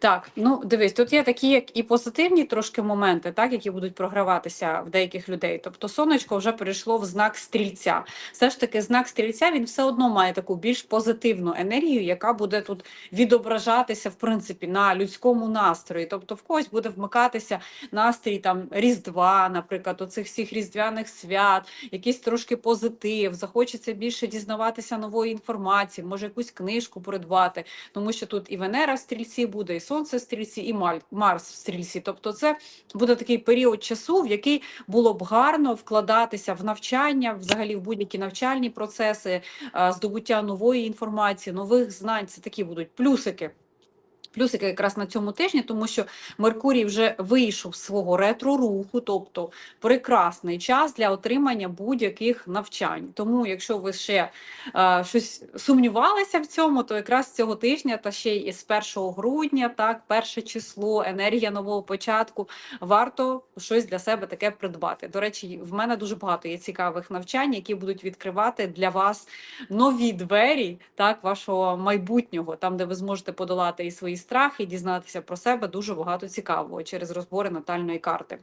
Так, ну дивись, тут є такі, як і позитивні трошки моменти, так, які будуть програватися в деяких людей. Тобто сонечко вже перейшло в знак стрільця. Все ж таки, знак стрільця він все одно має таку більш позитивну енергію, яка буде тут відображатися в принципі на людському настрої. Тобто, в когось буде вмикатися настрій там Різдва, наприклад, оцих всіх різдвяних свят, якийсь трошки позитив, захочеться більше дізнаватися нової інформації, може якусь книжку придбати, тому що тут і Венера в стрільці буде, і Сонце в стрільці, і Марс в стрільці. Тобто, це буде такий період часу, в який було б гарно вкладатися в навчання, взагалі в будь-які навчальні процеси, здобуття нової інформації, нових знань. Це такі будуть плюсики. Плюсики якраз на цьому тижні, тому що Меркурій вже вийшов з свого ретро-руху, тобто прекрасний час для отримання будь-яких навчань. Тому, якщо ви ще е, щось сумнівалися в цьому, то якраз цього тижня, та ще й з 1 грудня, так, перше число, енергія нового початку, варто щось для себе таке придбати. До речі, в мене дуже багато є цікавих навчань, які будуть відкривати для вас нові двері так, вашого майбутнього, там, де ви зможете подолати і свої страхи, дізнатися про себе дуже багато цікавого через розбори натальної карти.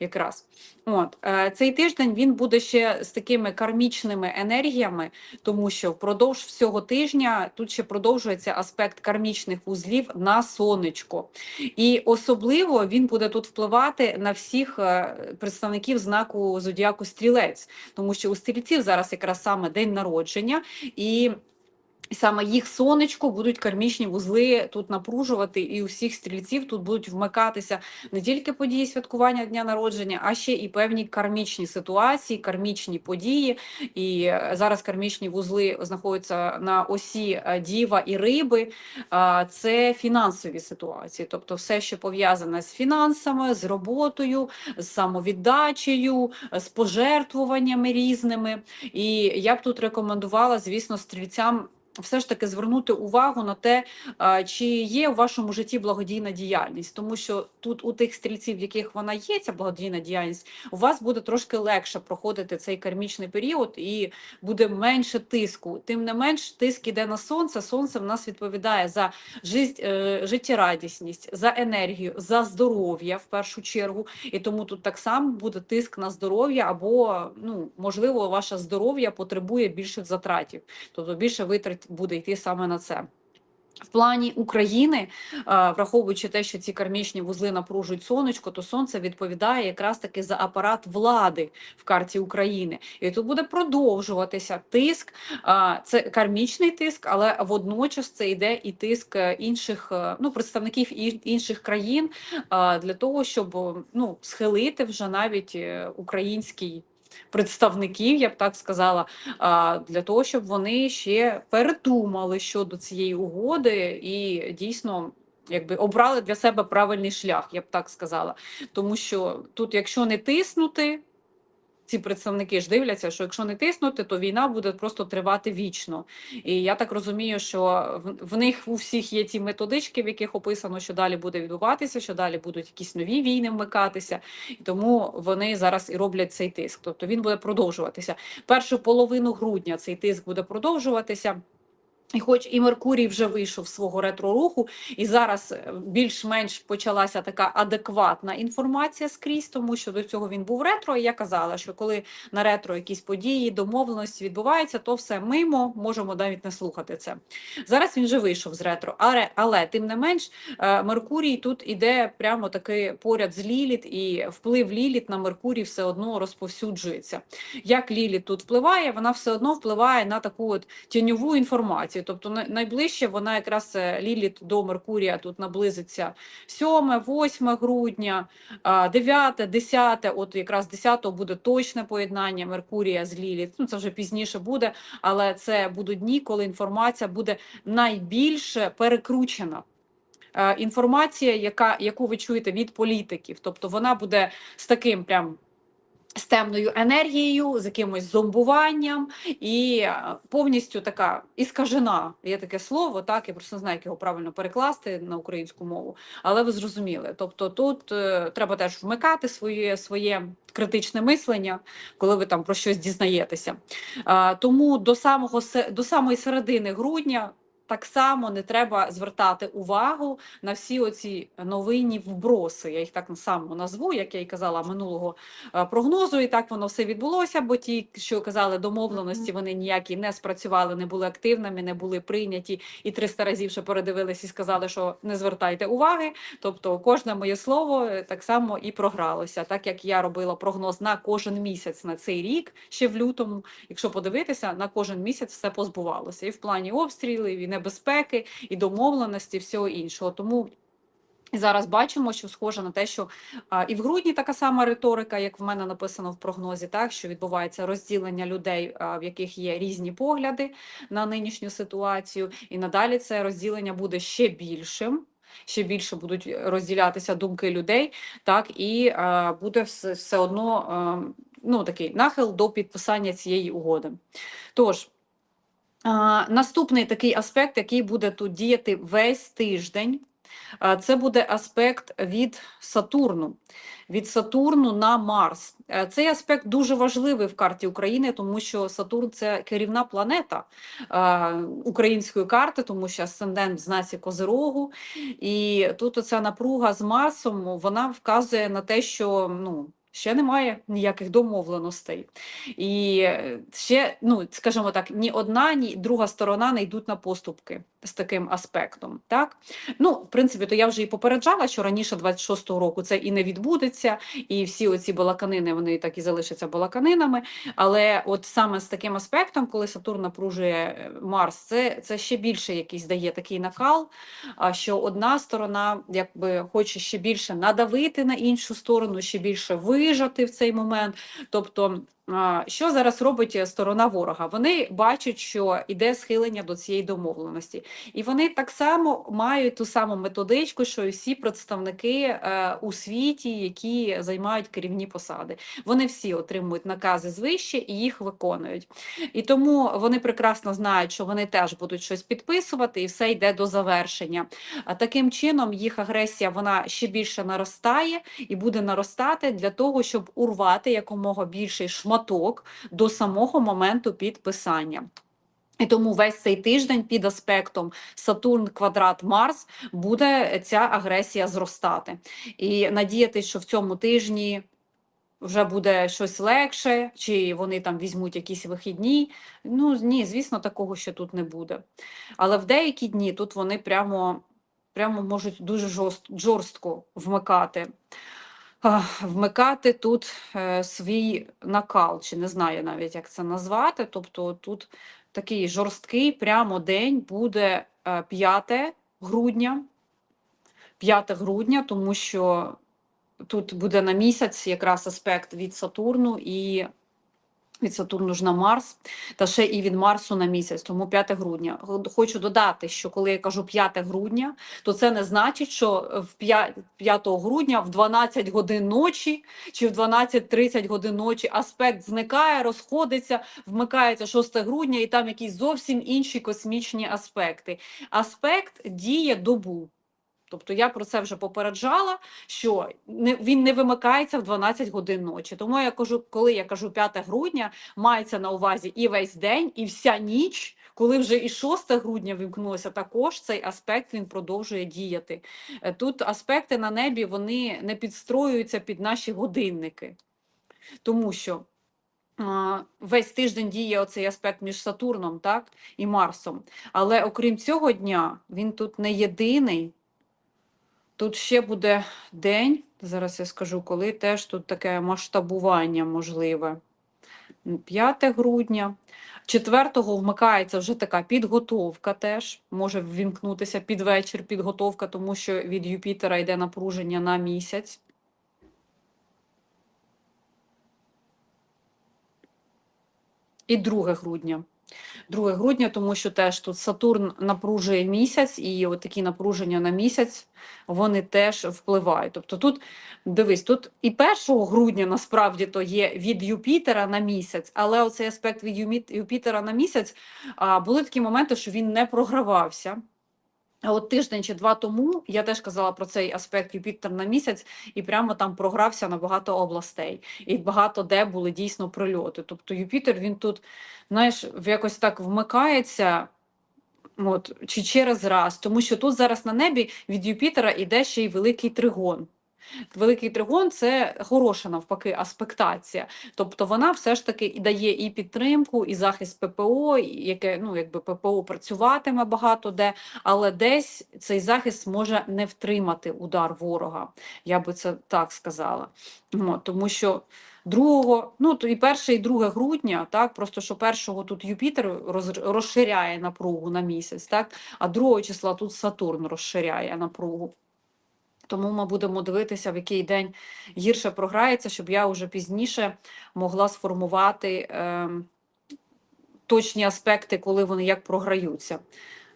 Якраз от е, цей тиждень він буде ще з такими кармічними енергіями, тому що впродовж всього тижня тут ще продовжується аспект кармічних вузлів на сонечко. І особливо він буде тут впливати на всіх е, представників знаку зодіаку стрілець, тому що у стрільців зараз якраз саме день народження, і саме їх сонечко будуть кармічні вузли тут напружувати, і у всіх стрільців тут будуть вмикатися не тільки події святкування дня народження, а ще і певні кармічні ситуації, кармічні події. І е, зараз кармічні вузли знаходяться на осі е, діва і риби. Це фінансові ситуації, тобто все, що пов'язане з фінансами, з роботою, з самовіддачею, з пожертвуваннями різними. І я б тут рекомендувала, звісно, стрільцям. Все ж таки звернути увагу на те, чи є у вашому житті благодійна діяльність, тому що тут у тих стрільців, в яких вона є, ця благодійна діяльність, у вас буде трошки легше проходити цей кармічний період і буде менше тиску. Тим не менш, тиск іде на сонце. Сонце в нас відповідає за е, життєрадісність, за енергію, за здоров'я в першу чергу. І тому тут так само буде тиск на здоров'я, або ну можливо, ваше здоров'я потребує більших затратів, тобто більше витрат буде йти саме на це. В плані України, е, враховуючи те, що ці кармічні вузли напружують сонечко, то сонце відповідає якраз таки за апарат влади в карті України. І тут буде продовжуватися тиск. е, Це кармічний тиск, але водночас це йде і тиск е, інших ну, представників інших країн для того, щоб ну, схилити вже навіть український. Представників, я б так сказала, для того, щоб вони ще передумали щодо цієї угоди і дійсно якби обрали для себе правильний шлях, я б так сказала. Тому що тут, якщо не тиснути, ці представники ж дивляться, що якщо не тиснути, то війна буде просто тривати вічно. І я так розумію, що в, них у всіх є ті методички, в яких описано, що далі буде відбуватися, що далі будуть якісь нові війни вмикатися, і тому вони зараз і роблять цей тиск. Тобто він буде продовжуватися. Першу половину грудня цей тиск буде продовжуватися. І хоч і Меркурій вже вийшов з свого ретро-руху, і зараз е, більш-менш почалася така адекватна інформація скрізь, тому що до цього він був ретро. І я казала, що коли на ретро якісь події, домовленості відбуваються, то все мимо, можемо навіть не слухати це. Зараз він вже вийшов з ретро, але, але тим не менш, е, Меркурій тут іде прямо таки поряд з Ліліт, і вплив Ліліт на Меркурій все одно розповсюджується. Як Ліліт тут впливає, вона все одно впливає на таку от тіньову інформацію. Тобто найближче вона якраз е, Ліліт до Меркурія тут наблизиться 7, 8 грудня, а, 9, 10, от якраз 10 буде точне поєднання Меркурія з Ліліт. Ну це вже пізніше буде, але це будуть дні, коли інформація буде найбільше перекручена. Е, Інформація, яка, яку ви чуєте від політиків, тобто вона буде з таким прям з темною енергією, з якимось зомбуванням і е, повністю така іскажена. Є таке слово, так я просто не знаю, як його правильно перекласти на українську мову, але ви зрозуміли. Тобто тут е, треба теж вмикати своє, своє критичне мислення, коли ви там про щось дізнаєтеся. Е, тому до самого до самої середини грудня так само не треба звертати увагу на всі оці новинні вброси. Я їх так само назву, як я й казала минулого е, прогнозу, і так воно все відбулося, бо ті, що казали домовленості, вони ніякі не спрацювали, не були активними, не були прийняті, і 300 разів ще передивились і сказали, що не звертайте уваги. Тобто, кожне моє слово е, так само і програлося. Так як я робила прогноз на кожен місяць на цей рік, ще в лютому, якщо подивитися, на кожен місяць все позбувалося і в плані обстрілів, і небезпеки, і домовленості, і всього іншого. Тому зараз бачимо, що схоже на те, що і в грудні така сама риторика, як в мене написано в прогнозі, так що відбувається розділення людей, в яких є різні погляди на нинішню ситуацію, і надалі це розділення буде ще більшим. Ще більше будуть розділятися думки людей, так і а, буде все, все одно а, ну, такий нахил до підписання цієї угоди. Тож. Наступний такий аспект, який буде тут діяти весь тиждень, це буде аспект від Сатурну. Від Сатурну на Марс. Е, Цей аспект дуже важливий в карті України, тому що Сатурн це керівна планета української карти, тому що асцендент в знаці Козирогу. І тут оця напруга з Марсом вона вказує на те, що ну. Ще немає ніяких домовленостей. І е, ще, ну, скажімо так, ні одна, ні друга сторона не йдуть на поступки з таким аспектом. Так? Ну, в принципі, то я вже і попереджала, що раніше 26-го року це і не відбудеться, і всі оці балаканини вони так і залишаться балаканинами. Але от саме з таким аспектом, коли Сатурн напружує е, Марс, це, це ще більше якийсь дає такий накал, що одна сторона якби хоче ще більше надавити на іншу сторону, ще більше вижати в цей момент. Тобто, що зараз робить сторона ворога? Вони бачать, що іде схилення до цієї домовленості, і вони так само мають ту саму методичку, що і всі представники е, у світі, які займають керівні посади. Вони всі отримують накази звище і їх виконують. І тому вони прекрасно знають, що вони теж будуть щось підписувати, і все йде до завершення. Таким чином їх агресія вона ще більше наростає і буде наростати для того, щоб урвати якомога більший шматок до самого моменту підписання. І тому весь цей тиждень під аспектом Сатурн квадрат Марс буде ця агресія зростати. І надіятися, що в цьому тижні вже буде щось легше, чи вони там візьмуть якісь вихідні. Ну ні, звісно, такого ще тут не буде. Але в деякі дні тут вони прямо, прямо можуть дуже жорстко вмикати. Вмикати тут е, свій накал, чи не знаю навіть, як це назвати. Тобто тут такий жорсткий прямо день буде е, 5 грудня. 5 грудня, тому що тут буде на місяць якраз аспект від Сатурну і від Сатурну ж на Марс, та ще і від Марсу на місяць, тому 5 грудня. Хочу додати, що коли я кажу 5 грудня, то це не значить, що в 5, 5 грудня в 12 годин ночі чи в 12.30 годин ночі аспект зникає, розходиться, вмикається 6 грудня, і там якісь зовсім інші космічні аспекти. Аспект діє добу. Тобто я про це вже попереджала, що він не вимикається в 12 годин ночі. Тому я кажу, коли я кажу 5 грудня, мається на увазі і весь день, і вся ніч, коли вже і 6 грудня вимкнулося, також цей аспект він продовжує діяти. Е, Тут аспекти на небі вони не підстроюються під наші годинники, тому що. Весь тиждень діє оцей аспект між Сатурном так, і Марсом. Але окрім цього дня, він тут не єдиний. Тут ще буде день, зараз я скажу, коли теж тут таке масштабування можливе. 5 грудня. 4-го вмикається вже така підготовка теж, може ввімкнутися під вечір підготовка, тому що від Юпітера йде напруження на місяць. І 2 грудня. 2 грудня, тому що теж тут Сатурн напружує місяць, і от такі напруження на місяць вони теж впливають. Тобто тут дивись, тут і 1 грудня насправді то є від Юпітера на місяць, але оцей аспект від Юпітера на місяць були такі моменти, що він не програвався. А от тиждень чи два тому я теж казала про цей аспект Юпітер на місяць, і прямо там програвся на багато областей, і багато де були дійсно прильоти. Тобто Юпітер він тут, знаєш, якось так вмикається От, чи через раз, тому що тут зараз на небі від Юпітера іде ще й великий тригон. Великий тригон це хороша навпаки аспектація. Тобто вона все ж таки і дає і підтримку, і захист ППО, яке ну якби ППО працюватиме багато де, але десь цей захист може не втримати удар ворога. Я би це так сказала. Тому що. Другого, ну то і перше, і 2 грудня, так просто що першого тут Юпітер роз, розширяє напругу на місяць, так а другого числа тут Сатурн розширяє напругу. Тому ми будемо дивитися, в який день гірше програється, щоб я вже пізніше могла сформувати е, точні аспекти, коли вони як програються.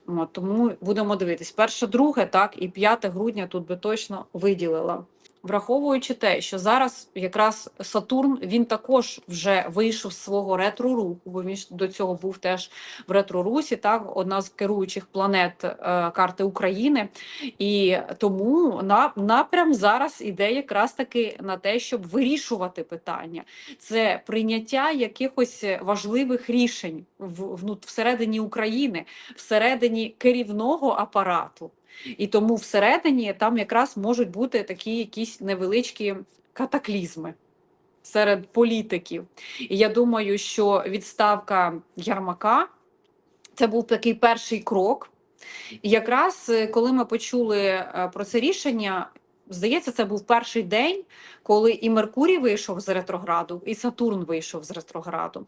От, тому будемо дивитись. Перше, друге, так, і 5 грудня тут би точно виділила. Враховуючи те, що зараз якраз Сатурн він також вже вийшов з свого ретро-руху, бо він до цього був теж в ретро-русі, так одна з керуючих планет е, карти України, і тому на, напрям зараз іде якраз таки на те, щоб вирішувати питання. Це прийняття якихось важливих рішень в, в, всередині України, всередині керівного апарату. І тому всередині там якраз можуть бути такі якісь невеличкі катаклізми серед політиків. І я думаю, що відставка Ярмака це був такий перший крок. І якраз е, коли ми почули е, про це рішення, Здається, це був перший день, коли і Меркурій вийшов з ретрограду, і Сатурн вийшов з ретрограду.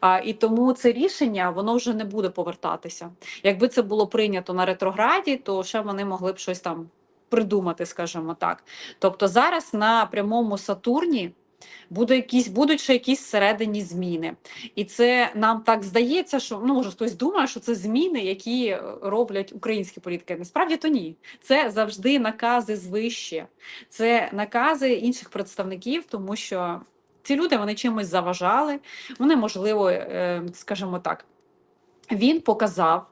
А, І тому це рішення воно вже не буде повертатися. Якби це було прийнято на ретрограді, то ще вони могли б щось там придумати, скажімо так. Тобто зараз на прямому Сатурні буде якісь, будуть ще якісь всередині зміни. І це нам так здається, що ну може хтось думає, що це зміни, які роблять українські політики. Насправді то ні. Це завжди накази звище, це накази інших представників, тому що ці люди вони чимось заважали. Вони, можливо, е, скажімо так, він показав.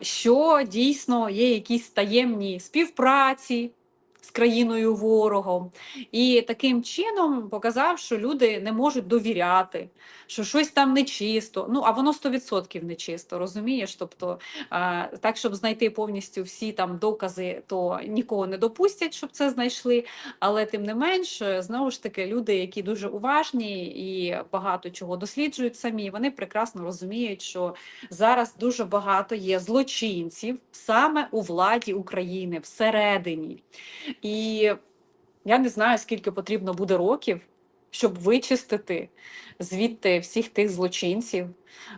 Що дійсно є якісь таємні співпраці, з країною ворогом, і таким чином показав, що люди не можуть довіряти, що щось там нечисто. Ну а воно 100% нечисто, розумієш? Тобто, так, щоб знайти повністю всі там докази, то нікого не допустять, щоб це знайшли. Але тим не менш, знову ж таки, люди, які дуже уважні і багато чого досліджують самі, вони прекрасно розуміють, що зараз дуже багато є злочинців саме у владі України всередині. І я не знаю, скільки потрібно буде років, щоб вичистити звідти всіх тих злочинців.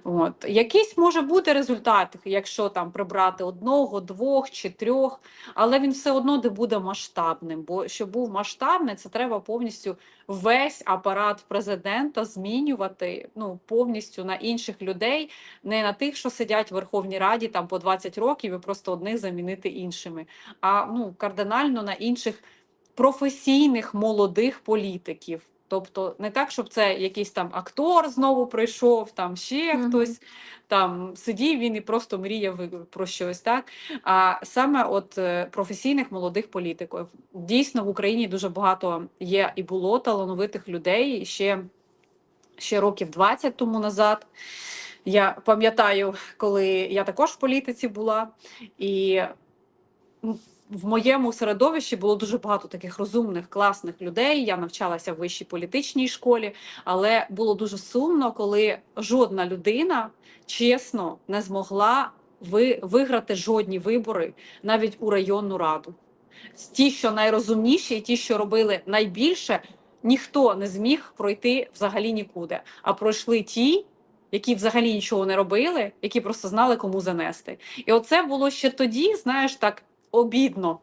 От. Якийсь може бути результат, якщо там прибрати одного, двох чи трьох, але він все одно не буде масштабним. Бо щоб був масштабний, це треба повністю весь апарат президента змінювати ну, повністю на інших людей, не на тих, що сидять в Верховній Раді там по 20 років і просто одних замінити іншими, а ну, кардинально на інших професійних молодих політиків. Тобто не так, щоб це якийсь там актор знову прийшов, там ще mm -hmm. хтось там сидів він і просто мріяв про щось, так а саме от е, професійних молодих політиків. Дійсно в Україні дуже багато є і було талановитих людей ще, ще років 20 тому назад. Я пам'ятаю, коли я також в політиці була, і в моєму середовищі було дуже багато таких розумних, класних людей. Я навчалася в вищій політичній школі, але було дуже сумно, коли жодна людина чесно не змогла ви, виграти жодні вибори навіть у районну раду. Ті, що найрозумніші, і ті, що робили найбільше, ніхто не зміг пройти взагалі нікуди. А пройшли ті. Які взагалі нічого не робили, які просто знали, кому занести, і оце було ще тоді, знаєш, так обідно.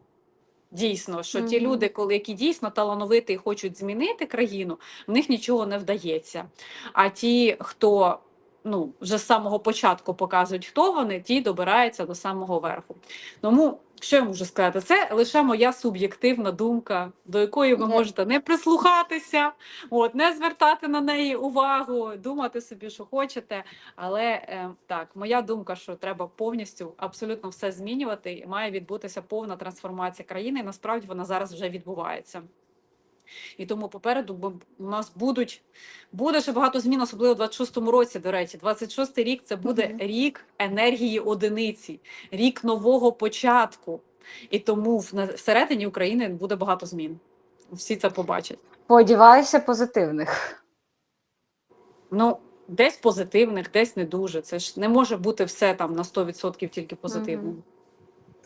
Дійсно, що mm -hmm. ті люди, коли які дійсно талановиті і хочуть змінити країну, в них нічого не вдається. А ті, хто ну, вже з самого початку показують, хто вони, ті добираються до самого верху. Тому що я можу сказати? Це лише моя суб'єктивна думка, до якої ви можете не прислухатися, от, не звертати на неї увагу, думати собі, що хочете. Але е, так, моя думка, що треба повністю абсолютно все змінювати, і має відбутися повна трансформація країни. і Насправді вона зараз вже відбувається. І тому попереду у нас будуть буде ще багато змін, особливо в 26-му році. До речі, 26-й рік це буде Мгм. рік енергії одиниці, рік нового початку. І тому всередині України буде багато змін. Всі це побачать. Сподіваюся, позитивних. Ну, десь позитивних, десь не дуже. Це ж не може бути все там на 100% тільки позитивним. Мгм.